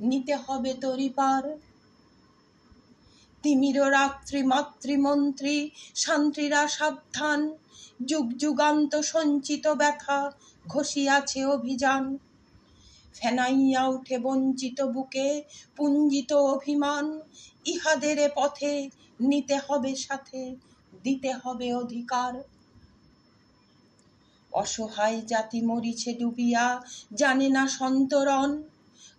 নিতে হবে তরি পার। তিমির রাত্রি মাতৃমন্ত্রী শান্তিরা সাবধান। যুগ যুগান্ত সঞ্চিত ব্যথা ঘষিয়াছে অভিযান। ফেনাইয়া উঠে বঞ্চিত বুকে পুঞ্জিত অভিমান, ইহাদের পথে নিতে হবে সাথে, দিতে হবে অধিকার। অসহায় জাতি মরিছে ডুবিয়া, জানে না সন্তরণ।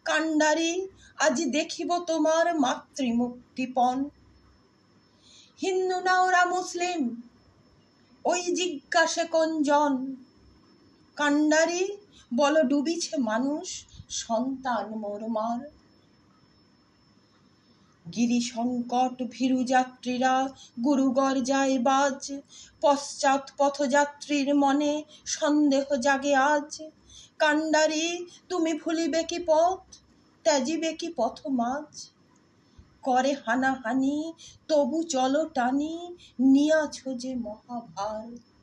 কাণ্ডারি, আজ দেখিব তোমার মাতৃমুক্তিপণ। হিন্দু না ওরা মুসলিম, ওই জিজ্ঞাসে কোনজন কাণ্ডারি, বল, ডুবিছে মানুষ, সন্তান মোর মার গিরি সংকট ভীরু যাত্রীরা গুরুগর যায় বাজ। পশ্চাৎ পথযাত্রীর মনে সন্দেহ জাগে আজ। কাণ্ডারি, তুমি ভুলিবে কি পথ? ত্যাজিবে কি পথ মাঝ? করে হানাহানি, তবু চলো টানি, নিয়াছ যে মহাভার